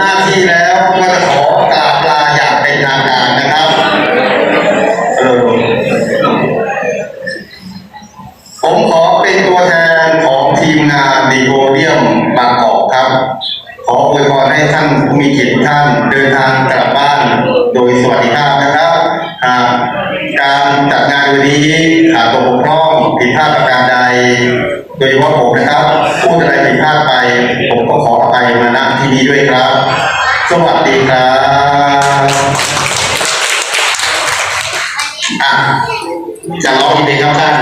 หน้าที่แล้วก็จะขอกราบลาอย่างเป็นทางการนะครับผมขอเป็นตัวแทนของทีมงานดีโอเดียมบางกอกครับ ขออวยพรให้ท่านผู้มีเกียรติท่านเดินทางกลับบ้านโดยสวัสดิภาพนะครับหาก การจัดงานวันนี้ขาดตกบกพร่องผิดพลาดประการใด โดยเฉพาะผมนะครับพูดอะไรผิดพลาดไป ผมก็ขออภัยมาณที่นี้ด้วยครับ สวัสดีครับอะจะร้องอีกเพลงครับท่าน